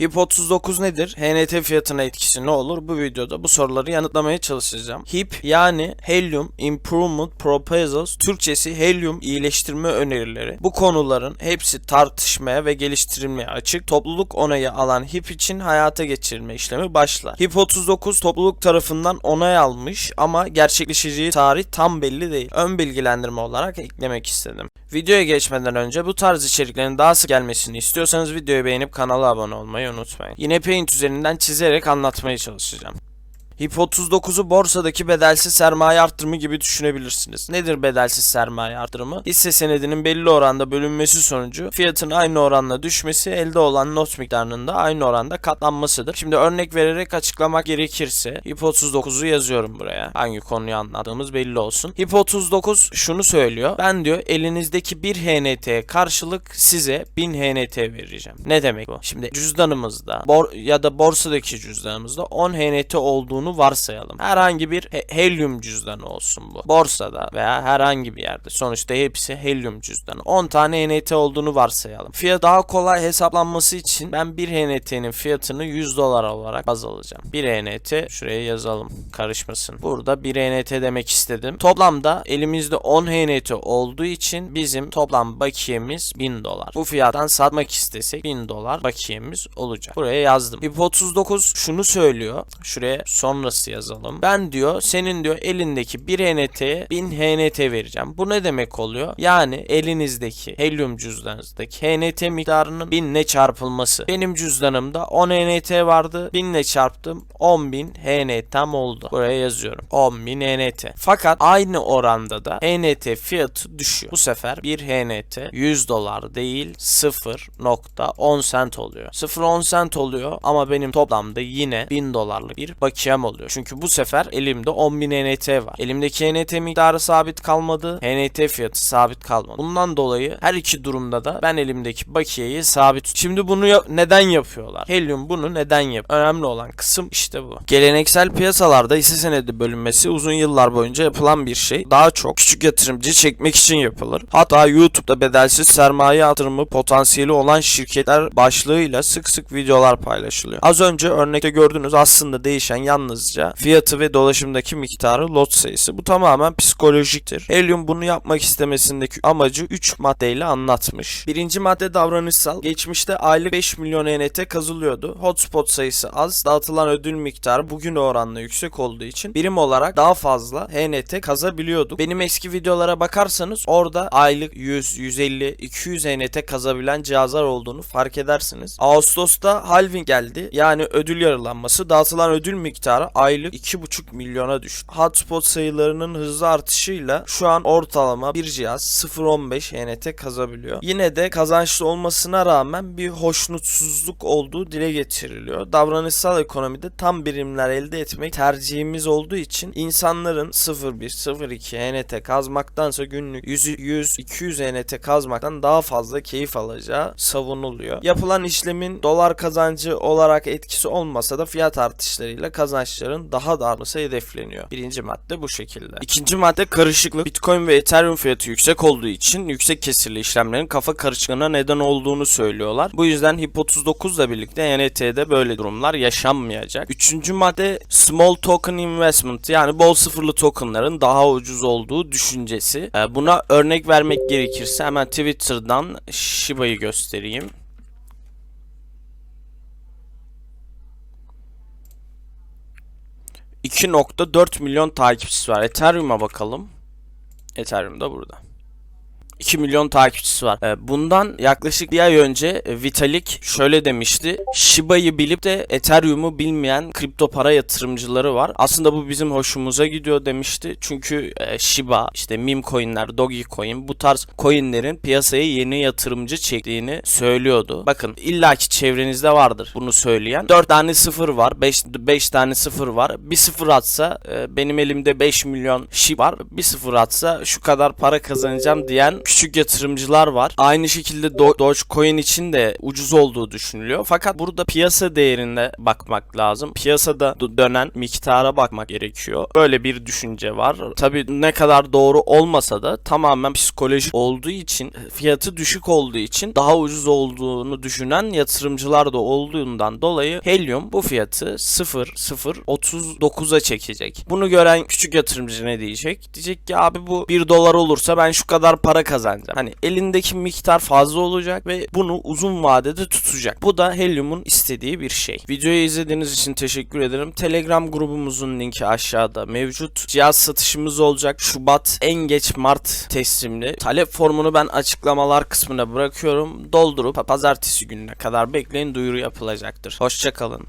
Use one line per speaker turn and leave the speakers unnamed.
HIP 39 nedir? HNT fiyatına etkisi ne olur? Bu videoda bu soruları yanıtlamaya çalışacağım. HIP yani Helium Improvement Proposals, Türkçesi Helium iyileştirme önerileri. Bu konuların hepsi tartışmaya ve geliştirilmeye açık. Topluluk onayı alan HIP için hayata geçirilme işlemi başlar. HIP 39 topluluk tarafından onay almış ama gerçekleşeceği tarih tam belli değil. Ön bilgilendirme olarak eklemek istedim. Videoya geçmeden önce bu tarz içeriklerin daha sık gelmesini istiyorsanız videoyu beğenip kanala abone olmayı unutmayın. Yine Paint üzerinden çizerek anlatmaya çalışacağım. HIP 39'u borsadaki bedelsiz sermaye artırımı gibi düşünebilirsiniz. Nedir bedelsiz sermaye artırımı? Hisse senedinin belli oranda bölünmesi sonucu fiyatın aynı oranla düşmesi elde olan not miktarının da aynı oranda katlanmasıdır. Şimdi örnek vererek açıklamak gerekirse HIP 39'u yazıyorum buraya. Hangi konuyu anladığımız belli olsun. HIP 39 şunu söylüyor. Ben diyor elinizdeki 1 HNT'ye karşılık size 1000 HNT vereceğim. Ne demek bu? Şimdi cüzdanımızda bor ya da borsadaki cüzdanımızda 10 HNT olduğunu varsayalım. Herhangi bir he- helyum cüzdanı olsun bu. Borsada veya herhangi bir yerde. Sonuçta hepsi helyum cüzdanı. 10 tane HNT olduğunu varsayalım. Fiyat daha kolay hesaplanması için ben bir HNT'nin fiyatını 100 dolar olarak baz alacağım. Bir HNT şuraya yazalım karışmasın. Burada bir HNT demek istedim. Toplamda elimizde 10 HNT olduğu için bizim toplam bakiyemiz 1000 dolar. Bu fiyattan satmak istesek 1000 dolar bakiyemiz olacak. Buraya yazdım. HIP 39 şunu söylüyor. Şuraya sonrası yazalım. Ben diyor senin diyor elindeki bir HNT'ye 1000 HNT vereceğim. Bu ne demek oluyor? Yani elinizdeki helyum cüzdanınızdaki HNT miktarının 1000 ile çarpılması. Benim cüzdanımda 10 HNT vardı. 1000 ile çarptım. 10.000 HNT'm oldu. Buraya yazıyorum. 10.000 HNT. Fakat aynı oranda da HNT fiyatı düşüyor. Bu sefer bir HNT 100 dolar değil 0.10 sent oluyor. 0.10 sent oluyor ama benim toplamda yine 1000 dolarlık bir bakiyem oluyor. Çünkü bu sefer elimde 10.000 NT var. Elimdeki NT miktarı sabit kalmadı. NT fiyatı sabit kalmadı. Bundan dolayı her iki durumda da ben elimdeki bakiyeyi sabit Şimdi bunu ya- neden yapıyorlar? Helium bunu neden yap? Önemli olan kısım işte bu. Geleneksel piyasalarda hisse senedi bölünmesi uzun yıllar boyunca yapılan bir şey. Daha çok küçük yatırımcı çekmek için yapılır. Hatta YouTube'da bedelsiz sermaye yatırımı potansiyeli olan şirketler başlığıyla sık sık videolar paylaşılıyor. Az önce örnekte gördüğünüz aslında değişen yalnızca fiyatı ve dolaşımdaki miktarı lot sayısı. Bu tamamen psikolojiktir. Helium bunu yapmak istemesindeki amacı 3 maddeyle anlatmış. Birinci madde davranışsal. Geçmişte aylık 5 milyon NT kazılıyordu. Hotspot sayısı az. Dağıtılan ödül miktarı bugün oranla yüksek olduğu için birim olarak daha fazla HNT kazabiliyorduk. Benim eski videolara bakarsanız orada aylık 100, 150, 200 HNT kazabilen cihazlar olduğunu fark edersiniz. Ağustos'ta halving geldi. Yani ödül yarılanması. Dağıtılan ödül miktarı aylık 2,5 milyona düştü. Hotspot sayılarının hızlı artışıyla şu an ortalama bir cihaz 0.15 HNT kazabiliyor. Yine de kazançlı olmasına rağmen bir hoşnutsuzluk olduğu dile getiriliyor. Davranışsal ekonomide tam birimler elde etmek tercihimiz olduğu için insanların 0.1, 0.2 HNT kazmaktansa günlük 100, 100 200 HNT kazmaktan daha fazla keyif alacağı savunuluyor. Yapılan işlemin dolar kazancı olarak etkisi olmasa da fiyat artışlarıyla kazançların daha da artması hedefleniyor. Birinci madde bu şekilde. İkinci madde karışıklık. Bitcoin ve Ethereum fiyatı yüksek olduğu için yüksek kesirli işlemlerin kafa karışıklığına neden olduğunu söylüyorlar. Bu yüzden HIP 39 ile birlikte NFT'de böyle durumlar yaşanmayacak. Üçüncü madde Small Token Investment yani bol sıfırlı tokenların daha ucuz olduğu düşüncesi. Ee, Buna örnek vermek gerekirse hemen Twitter'dan Shiba'yı göstereyim. ...2.4 milyon takipçisi var. Ethereum'a bakalım. Ethereum da burada. 2 milyon takipçisi var. Ee, Bundan yaklaşık bir ay önce e, Vitalik şöyle demişti. Shiba'yı bilip de Ethereum'u bilmeyen kripto para yatırımcıları var. Aslında bu bizim hoşumuza gidiyor demişti. Çünkü e, Shiba, işte meme coinler, Dogecoin bu tarz coinlerin piyasaya yeni yatırımcı çektiğini söylüyordu. Bakın illaki çevrenizde vardır bunu söyleyen. 4 tane sıfır var, 5 5 tane sıfır var. Bir sıfır atsa e, benim elimde 5 milyon Shiba var. Bir sıfır atsa şu kadar para kazanacağım diyen küçük yatırımcılar var. Aynı şekilde Do- Dogecoin için de ucuz olduğu düşünülüyor. Fakat burada piyasa değerine bakmak lazım. Piyasada dönen miktara bakmak gerekiyor. Böyle bir düşünce var. Tabii ne kadar doğru olmasa da tamamen psikolojik olduğu için fiyatı düşük olduğu için daha ucuz olduğunu düşünen yatırımcılar da olduğundan dolayı Helium bu fiyatı 0.039'a çekecek. Bunu gören küçük yatırımcı ne diyecek? Diyecek ki abi bu 1 dolar olursa ben şu kadar para kazanacağım. Hani elindeki miktar fazla olacak ve bunu uzun vadede tutacak. Bu da Helium'un istediği bir şey. Videoyu izlediğiniz için teşekkür ederim. Telegram grubumuzun linki aşağıda mevcut. Cihaz satışımız olacak. Şubat en geç Mart teslimli. Talep formunu ben açıklamalar kısmına bırakıyorum. Doldurup pazartesi gününe kadar bekleyin duyuru yapılacaktır. Hoşçakalın.